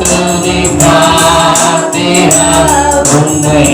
துதி பாத்திரா உம்மை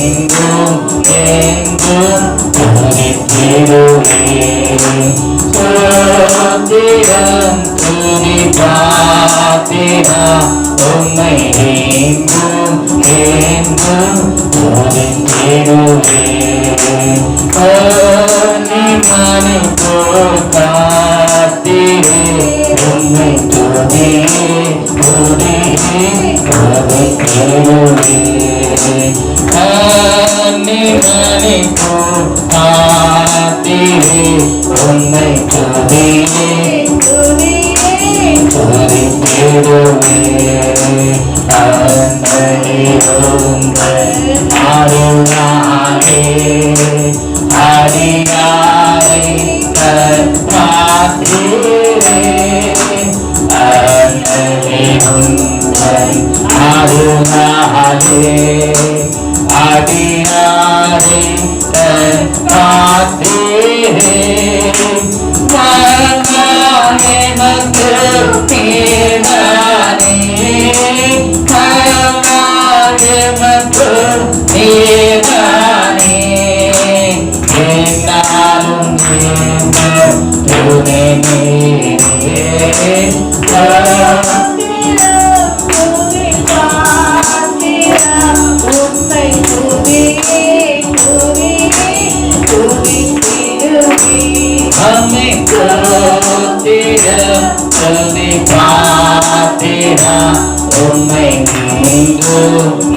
எங்கும் எங்கும் துதித்திடுவே சோத்திரம் துதி பாத்திரா. உம்மை எங்கும் எங்கும் துதித்திடுவே மணி காத்திரே உண்மை துதி துதி துதி கேளுவே மணி மணி காத்திரே உண்மை துதி துதி கேளுவே அன்பளிருங்கள் அருளாலே அடியாரை கற்பாத்திரே அன்பளிருங்கள் அருளாலே அடியாரை கற்பாத்திரே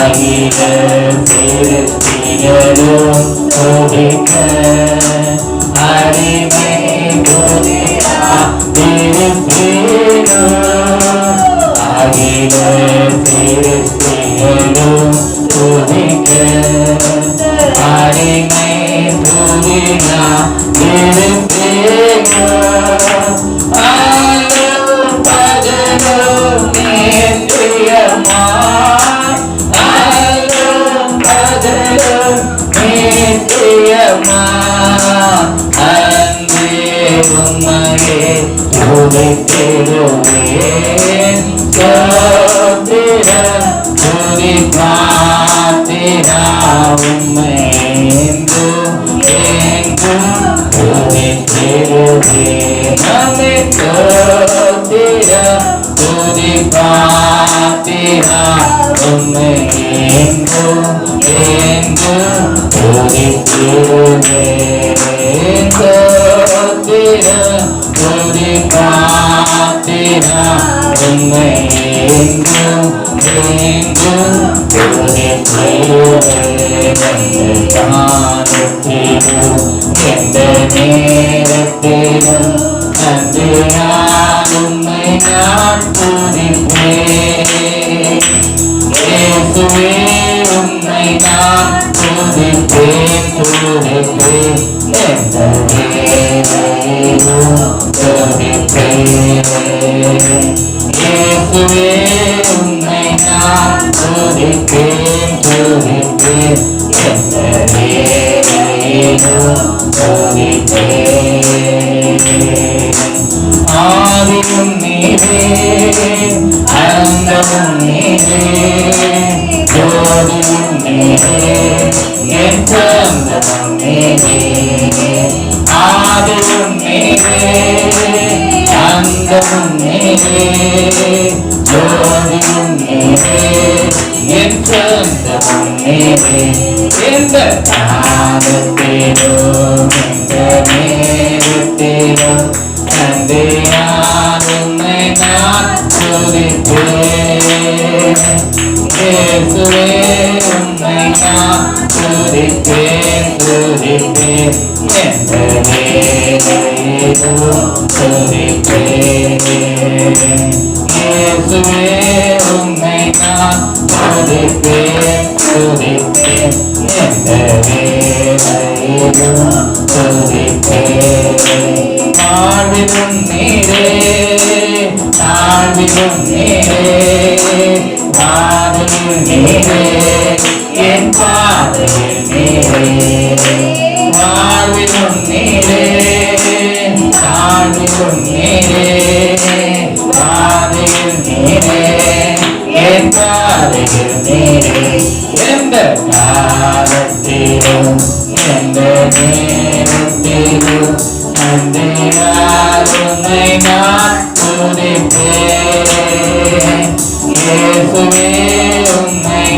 துதித்திடுவே அல்லேலூயா கோத்திரமே துதியே துதியே துதித்திடுவே நம்மை அல்லேலூயா கோத்திரமே துதியே துதியே துதித்திடுவே அகில திருத்திகளும் துதிக்க அடிமை துதியா திருப்பேரும் அகில திருத்திகளும் துதிக்க அடிமை துதியா திருப்பேரும் துதித்திடுவேன் சோத்திரம் துதி பாத்திரா உம்மை எங்கும் எங்கும் துதித்திடுவேன் நம்மை சோத்திரம் துதி பாத்திரா உம்மை எங்கும் எங்கும் துதித்திடுவேன் சோத்திரம் துதி பாத்திரா உம்மை எங்கும் எங்கும் எந்த நேரத்திலும் அன்று நான் நான் துதிப்பேன் நான் துதிப்பேன் துதிப்பேன் எந்த வேளையிலும் துதிப்பேன் இயேசுவே உம்மை நான் துதிப்பேன் துதிப்பேன் எந்த வேளையிலும் துதிப்பேன் ஆதியும் நீரே அந்தமும் நீரே ஜோதியும் நீரே என் சொந்தமும் நீரே ஆதியும் நீரே அந்தமும் நீரே ஜோதியும் நீரே என் சொந்தமும் நீரே இந்த காலத்திலும் இந்த இயேசுவே உம்மை நான் துதிப்பேன் துதிப்பேன் எந்த வேலையிலும் துதிப்பேன் இயேசுவே உம்மை நான் துதிப்பேன் துதிப்பேன் எந்த வேலையிலும் துதிப்பேன் நீரே நீரே பாதையில் நீரே என் பாதையில் நீரே வாழ்விலும் நீரே தாழ்விலும் நீரே பாதையில் நீரே என் பாதையில் நீரே எந்த காலத்திலும் எந்த நேரத்திலும் நன்றியாருமை நான் துதிப்பேன் இயேசுவே உம்மை நான் துதிப்பேன் துதிப்பேன் எந்த வேலையிலும் துதிப்பேன் இயேசுவே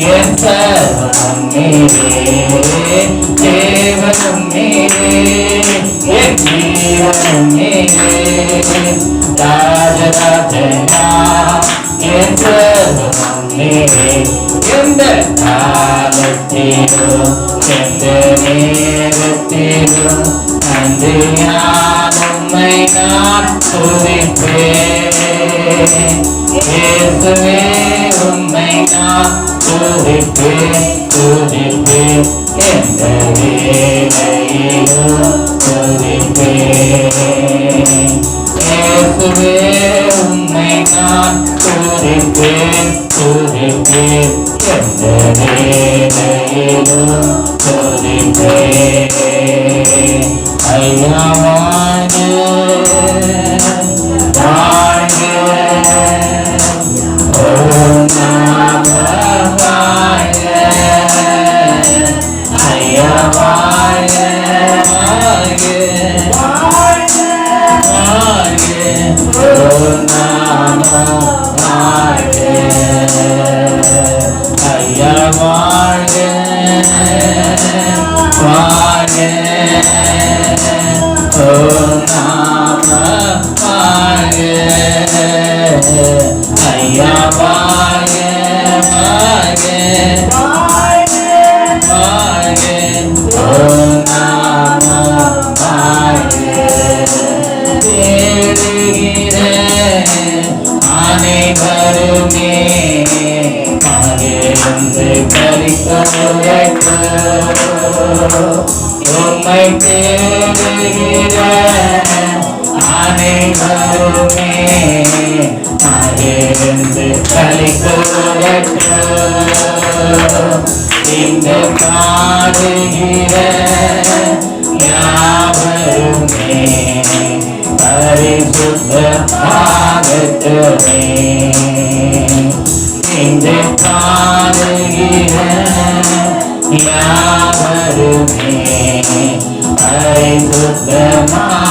நான் துதிப்பேன் துதிப்பேன் எந்த வேலையிலும் துதிப்பேன் தேவனும் நீரே என் ஜீவனும் நீரே ராஜராஜனா என் சர்வம் நீரே தேவனும் நீரே என் ஜீவனும் நீரே. ராஜராஜனா என் சர்வம் நீரே. எந்த காலத்திலும் எந்த நேரத்திலும் நன்றியான் உம்மை நான் துதிப்பேன். இயேசுவே உம்மை நான் துதிப்பேன் துதிப்பேன். எந்த வேலையிலும் துதிப்பேன். இயேசுவே உம்மை நான் துதிப்பேன் துதிப்பேன். எந்த வேலையிலும் துதிப்பேன். ஐயா வாழ்க வாழ்க. உம்மை தேடுகிற அனைவருமே மகிழ்ந்து கலிக்கொள்ளட்டு இந்த பாடுகிற யாவருமே பரிசுத்தமாகட்டுமே யாவருமே பரிசுத்தமாகட்டுமே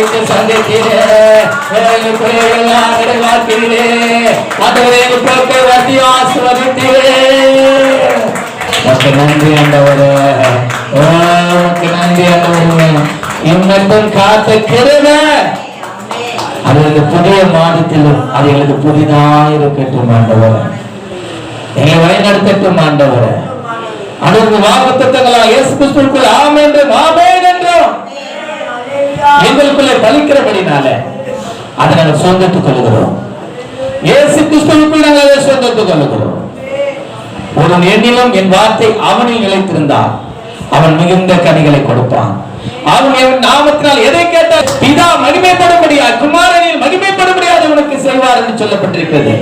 தேவைகளை நன்றி ஆண்டவரே. நன்றி ஆண்டவரே. காத்த கிருபை. அது எங்களுக்கு புதிய மாதத்திலும் அது எங்களுக்கு புதிதாக இருக்கட்டும் ஆண்டவரே. எங்களை வழிநடத்தட்டும் ஆண்டவரே. அதற்கு வாக்குத்தத்தங்களா இயேசு கிறிஸ்துவுக்குள் ஆம் என்றும் ஆமென் எங்களுக்குள்ளே பலிக்கிறபடினால அதை நாங்கள் சொந்தத்துக் கொள்கிறோம் இயேசு கிறிஸ்துவுக்குள் நாங்கள் அதை சொந்தத்துக் கொள்கிறோம் ஒரு எண்ணிலும் என் வார்த்தை அவனில் நிலைத்திருந்தால் அவன் மிகுந்த கனிகளை கொடுப்பான். அவன் என் நாமத்தினால் எதை கேட்டால் பிதா மகிமைப்படும்படியா குமாரனில் மகிமைப்படும்படியாக உனக்கு செய்வார் என்று சொல்லப்பட்டிருக்கிறது.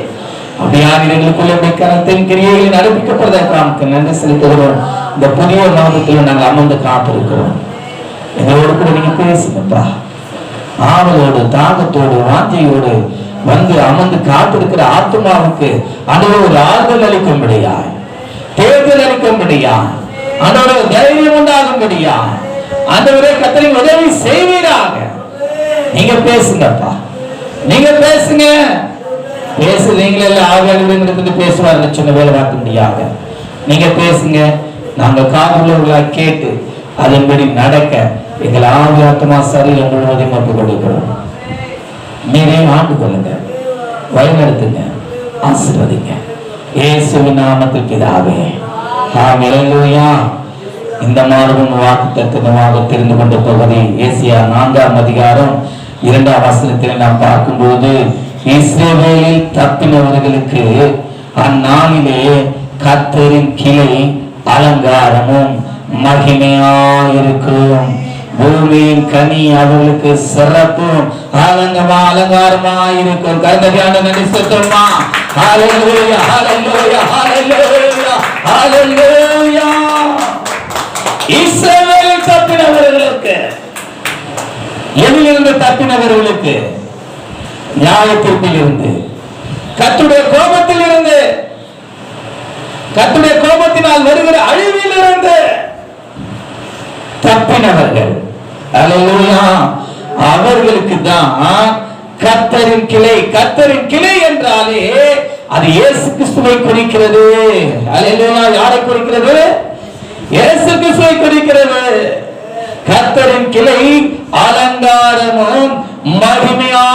அப்படியான எங்களுக்குள்ள உடைய கரத்தின் கிரியைகளில் நடப்பிக்கப்படுவதற்கு நமக்கு நன்றி செலுத்துகிறோம். இந்த புதிய மாதத்தில் நாங்கள் அமர்ந்து காத்திருக்கிறோம். எங்களோடு கூட நீங்க பேசுங்கப்பா ஆவலோடு தாகத்தோடு வாத்தியோடு வந்து அமர்ந்து காத்திருக்கிற ஆத்மாவுக்கு அன்றோடு ஒரு ஆறுதல் அளிக்கும்படியாய் தேர்தல் அளிக்கும்படியாய் அன்றோட தைரியம் உண்டாகும்படியா ஆண்டவரே கத்தனை உதவி செய்வீராக. நீங்க பேசுங்கப்பா. நீங்க பேசுங்க. பேசு நீங்களே ஆகாது பேசுவார்கள் சொன்ன வேலை பார்க்க முடியாது. நீங்க பேசுங்க. நாங்க காதுள்ளவர்களா கேட்டு அதன்படி நடக்க எங்கள் ஆவியாத்மா சரியில் முழுவதையும் ஒப்புக் கொடுக்கிறோம். நீரையும் ஆண்டு கொள்ளுங்க. வழிநடத்துங்க. ஆசீர்வதிங்க. இயேசுவின் நாமத்தில் பிதாவே நாம் இறங்குவையா இந்த மாதமும் வாக்கு தத்துவமாக தெரிந்து கொண்ட பகுதி ஏசியா நான்காம் அதிகாரம் இரண்டாம் வசனத்தில் நாம் பார்க்கும்போது இஸ்ரேவேலில் தப்பினவர்களுக்கு அந்நாளிலே கத்தரின் கிளை அலங்காரமும் மகிமையாயிருக்கும் பூமியின் கனி அவர்களுக்கு சிறப்பும் அலங்கமா அலங்காரமா இருக்கும். கருந்தபியான நடி சொல்லுமா ஹalleluya ஹalleluya ஹalleluya ஹalleluya. இஸ்ரவேலில் தப்பினவர்களுக்கு எதிலிருந்து தப்பினவர்களுக்கு? நியாயத்திற்கில் இருந்து கத்துடைய கோபத்தில் இருந்து கத்துடைய கோபத்தினால் வருகிற அழிவில் இருந்து தப்பினவர்கள். அவர்களுக்கு தான் கத்தரின் கிளை கத்தரின் கிளை என்றாலே அது இயேசு கிறிஸ்துவை குறிக்கிறது. அலையிலா யாரை குறிக்கிறது? இயேசு கிறிஸ்துவை குறிக்கிறது. கத்தரின் கிளை அலங்காரமும் மகிமையாயிருக்கும்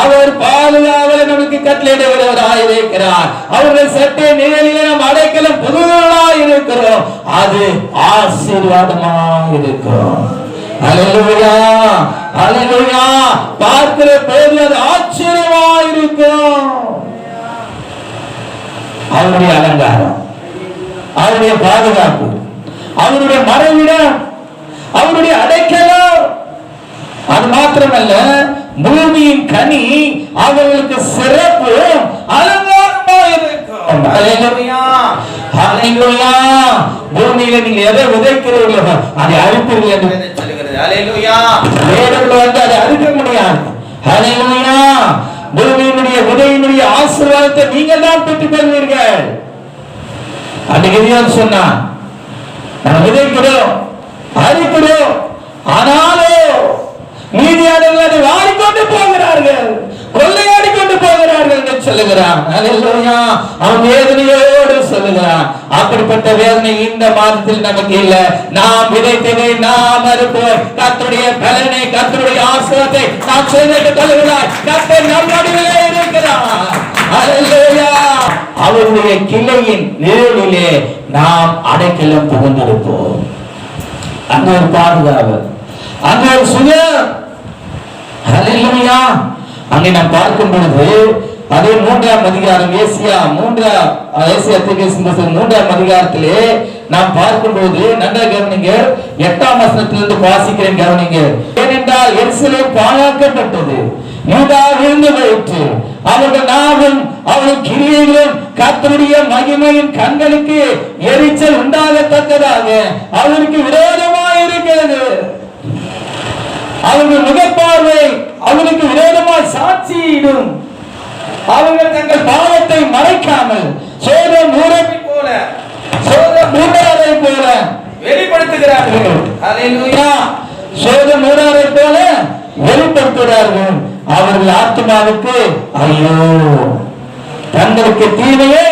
அவர் பாதுகாவலை நமக்கு கட்டளையிடுகிறவராய் இருக்கிறார் அவர்கள் சட்டை நிழலிலே நம் அடைக்கலம் புது இருக்கிறோம். அது ஆசீர்வாதமாய் இருக்கும். அல்லேலூயா அல்லேலூயா பார்க்கிற போது அது ஆச்சரியமா இருக்கும். அவருடைய அலங்காரம் அவருடைய பாதுகாப்பு அவருடைய மறைவிடம் அவருடைய அடைக்கலம். அது மாத்திரமல்ல பூமியின் கனி அவர்களுக்கு சிறப்பு அலங்காரமா இருக்கும். ஹalleluya பூமியில நீங்க எதை விதைக்கிறீர்களோ அதை அறுப்பீர்கள் என்று. சொல்லுகிறது. ஹalleluya. வேதத்துல வந்து அதை அறுக்க முடியாது. ஹalleluya. பூமியினுடைய விதையினுடைய ஆசீர்வாதத்தை நீங்கள் தான் பெற்றுக் கொள்வீர்கள் அன்னைக்கு சொன்னான் நம்ம விதைக்கிறோம் அறுக்கிறோம் ஆனாலும் மீதியானவர்கள் அதை வாடிக்கொண்டு போகிறார்கள். கொள்ளையாடி சொல்லுகிறான். அவன் வேதனையோடு சொல்லுகிறான். அப்படிப்பட்ட வேதனை இந்த மாதத்தில் நமக்கு இல்ல. நாம் விதைத்ததை நாம் அறுப்போம். கத்துடைய பலனை கத்துடைய ஆசிரத்தை நாம் சொல்லிட்டு கொள்கிறார் கத்தர் நம் நடுவிலே இருக்கிறார் அவருடைய கிளையின் நிழலிலே நாம் அடைக்கலம் புகுந்திருப்போம். அங்க ஒரு பாதுகாவல் அங்க ஒரு சுயம் அங்கே நாம் பார்க்கும் பொழுது அதே மூன்றாம் அதிகாரம் ஏசியா மூன்றாம் ஏசியா மூன்றாம் அதிகாரத்திலே நாம் பார்க்கும்போது நன்றாக கவனிங்க. எட்டாம் வசனத்திலிருந்து வாசிக்கிறேன் கவனிங்க. ஏனென்றால் எருசலேம் பாழாக்கப்பட்டது. யூதா விழுந்து போயிற்று. அவர்கள் நாவும் அவர்கள் கிரியைகளும் கத்தருடைய மகிமையின் கண்களுக்கு எரிச்சல் உண்டாகத்தக்கதாக அவருக்கு விரோதமாக இருக்கிறது அவர்கள் முகப்பார்வை அவனுக்கு விரோதமாய் சாட்சியிடும். அவர்கள் தங்கள் பாவத்தை மறைக்காமல் சோத மூரமை போல சோத மூடாரை போல வெளிப்படுத்துகிறார்கள். சோத மூடாரை போல வெளிப்படுத்துகிறார்கள். அவர்கள் ஆத்மாவுக்கு ஐயோ தங்களுக்கு தீமையை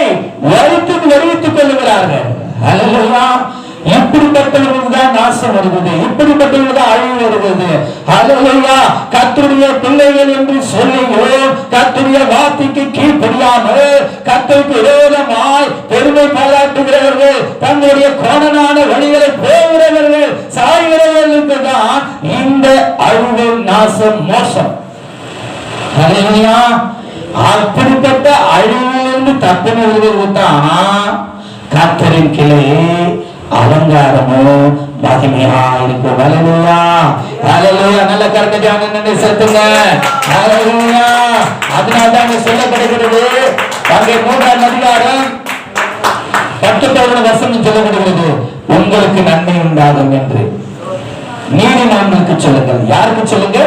வருத்து வருவித்துக் கொள்ளுகிறார்கள். அல்லேலூயா இப்படிப்பட்டவர்களுக்கு தான் நாசம் வருகிறது? இப்படிப்பட்டவர்களுக்கு தான் அழிவு வருகிறது? அதுலையா கத்துடைய பிள்ளைகள் என்று சொல்லியும் கத்துடைய வார்த்தைக்கு கீழ்படியாமல் கத்தைக்கு விரோதமாய் பெருமை பாராட்டுகிறவர்கள் தங்களுடைய கோணனான வழிகளை போகிறவர்கள் சாய்கிறவர்களுக்கு தான் இந்த அழிவு நாசம் மோசம். ஹalleluya அப்படிப்பட்ட அழிவு இருந்து தப்பினவர்கள் தான் கத்தரின் கிளை அலங்காரமோ மகிமையா இருக்கும் ஹalleluya. ஹalleluya. நல்ல கருத்துக்காக நன்றி செலுத்துங்க. ஹalleluya. அதனால சொல்லப்படுகிறது அங்கே மூன்றாம் அதிகாரம் பத்து வசனம் சொல்லப்படுகிறது உங்களுக்கு நன்மை உண்டாகும் என்று. நீதிமான்களுக்கு சொல்லுங்கள். யாருக்கு சொல்லுங்க?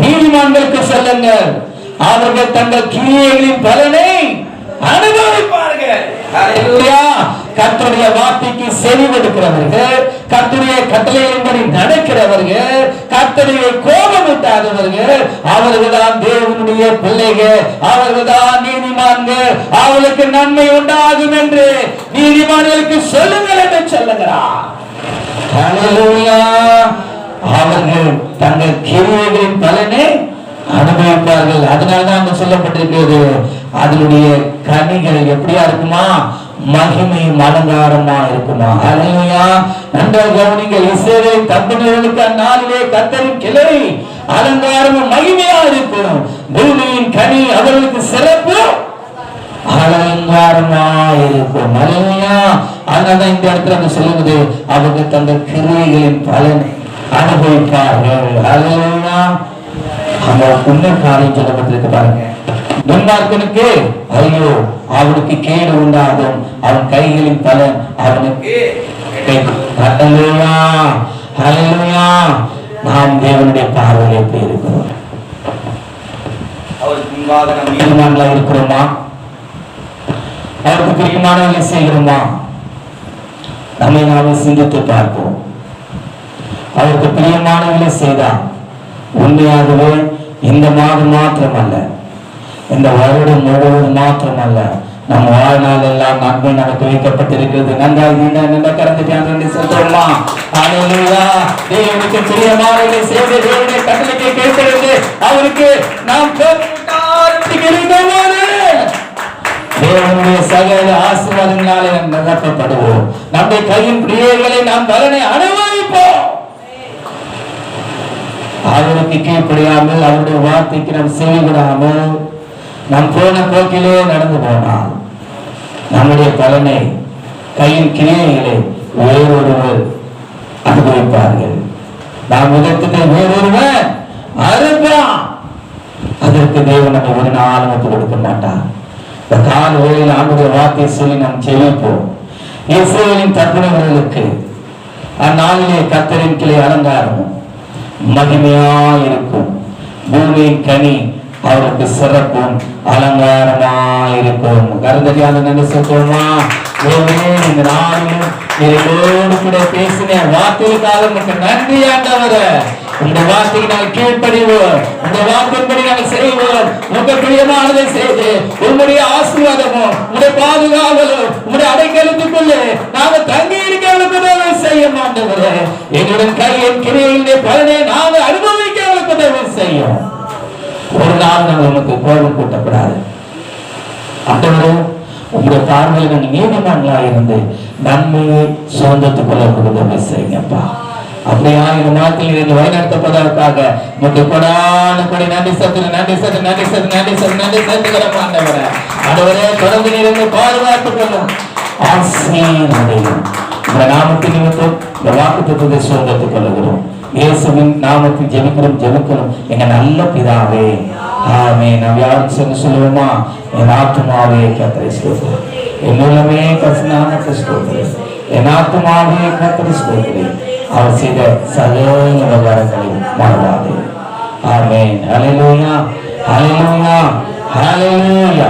நீதிமான்களுக்கு சொல்லுங்கள். அவர்கள் தங்கள் கிரியைகளின் பலனை அனுபவிப்பார்கள். கத்துடைய வார்த்தைக்கு செறிவெடுக்கிறவர்கள் கத்துடைய கட்டளையின்படி நடக்கிறவர்கள் கர்த்தருடைய கோபமிட்டாதவர்கள் அவர்கள் தான் தேவனுடைய பிள்ளைகள் அவர்கள் தான் நீதிமான்கள் அவளுக்கு நன்மை உண்டாகும் என்று நீதிமான்களுக்கு சொல்லுங்கள் என்று சொல்லுகிறார். அவர்கள் தங்கள் கிரியைகளின் பலனை அனுபவிப்பார்கள். அதனால தான் சொல்லப்பட்டிருக்கிறது அதனுடைய கனிகள் எப்படியா இருக்குமா? மகிமையும் அலங்காரமா இருக்குமா? ஹalleluya. நன்றாக கவனிங்கள் இஸ்ரவேல் தப்பினர்களுக்கு அந்நாளிலே கத்தரின் கிளை அலங்காரமும் மகிமையா இருக்கணும். பூமியின் கனி அவர்களுக்கு சிறப்பு அலங்காரமா இருக்கும். அலையா அதனால இந்த இடத்துல அந்த சொல்லுவது அவங்க தங்கள் கிரியைகளின் பலனை அனுபவிப்பார்கள். அலையா அந்த புண்ணிய காரியம் சொல்லப்பட்டிருக்கு பாருங்க. துன்மார்க்கனுக்கு ஐயோ அவனுக்கு கேடு உண்டாகும். அவன் கைகளின் பலன் அவனுக்கு நாம் தேவனுடைய பார்வையில் எப்படி இருக்கிறோம். அவருக்கு நீதிமான்களா இருக்கிறோமா? பிரியமானவர்களை செய்கிறோமா? நம்மை நாமே சிந்தித்து பார்ப்போம். அவருக்கு பிரியமானவர்களை செய்தால் உண்மையாகவே இந்த மாதம் மாத்திரமல்ல. இந்த வருடம் முழுவதும் மாத்திரமல்ல. நம் வாழ்நாள் எல்லாம் நன்மை நமக்கு வைக்கப்பட்டிருக்கிறது நன்றாக நீண்ட நின்ற கறந்துட்டு சொல்றோமா அலையா தேவனுக்கு பிரியமானவர்களை செய்து தேவனுடைய கட்டளைக்கு கேட்கிறது அவருக்கு நாம் தேவனுடைய சகல ஆசீர்வாதங்களாலே நாம் நிரப்பப்படுவோம். நம்முடைய கையின் பிரியர்களை நாம் பலனை அனுபவிப்போம். அவருக்கு கீழ்ப்படியாமல் அவருடைய வார்த்தைக்கு நாம் செவிவிடாமல் நாம் போன போக்கிலே நடந்து போனால் நம்முடைய பலனை கையின் கிரியைகளை வேறொருவர் அனுபவிப்பார்கள். நாம் விதத்துக்கு வேறொருவர் அறுப்பான் அதற்கு தேவன் நம்ம ஒரு நாள் நமக்கு கொடுக்க மாட்டான் இந்த கால வேளையில் ஆண்டுடைய வார்த்தை சொல்லி நாம் செவிப்போம் இஸ்ரேலின் தற்பனவர்களுக்கு அந்நாளிலே கத்தரின் கிளை அலங்காரமும் மகிமையா இருக்கும். பூமியின் கனி அவருக்கு சிறப்பும் அலங்காரமா இருக்கும். கருந்தடியாத நன்றி சொல்றோமா தேவனே இந்த நாளிலும் இதோடு கூட பேசின வார்த்தைக்காக உமக்கு நன்றி ஆண்டவரே. இந்த வார்த்தைக்கு நாங்கள் கீழ்ப்படிவோம். இந்த வார்த்தைப்படி நாங்கள் செய்வோம். உங்க பிரியமானதை செய்து உங்களுடைய ஆசீர்வாதமும் உங்களுடைய பாதுகாவலும் உங்களுடைய அடைக்கலத்துக்குள்ளே நாங்கள் தங்கி இருக்கிறவர்களுக்கு உதவி செய்ய மாட்டவரே எங்களுடன் கையின் கிரியையிலே பலனை நாங்கள் அனுபவிக்கிறவர்களுக்கு உதவி செய்யும் ஒரு நாள் உனக்கு கோபம் கூட்டப்படாது ஆண்டவரே உங்களுடைய பார்வையில் நாங்கள் நீதிமன்றங்களா இருந்து நன்மையை சுதந்திரத்துக் கொள்ளக்கூடிய உதவி செய்யுங்கப்பா அப்படியா இந்த நாட்டில் இருந்து வழிநடத்தப்பதற்காக உங்களுக்கு கொடான கொடி நன்றி சத்து நன்றி சத்து நன்றி சத்து நன்றி சத்து நன்றி சத்துக்கிறோம் ஆண்டவரே ஆண்டவரே தொடர்ந்து இருந்து பாதுகாத்துக் கொள்ளும் இந்த இந்த சுதந்திரத்துக் கொள்ளுகிறோம் இயேசுவின் நாமத்தில் ஜெபிக்கிறோம் ஜெபிக்கிறோம். எங்க நல்ல பிதாவே. ஆமே நாம் யாரும் சொல்ல சொல்லுவோமா? என் ஆத்துமாவே கத்தரை ஸ்தோத்திரம். என் மூலமே கசனாமத்தை ஸ்தோத்திரம். என் ஆத்துமாவே கத்தரை ஸ்தோத்திரம். அவர் செய்த சகல விவகாரங்களையும் மறவாதே. ஆமென். ஹalleluya. ஹalleluya. ஹalleluya.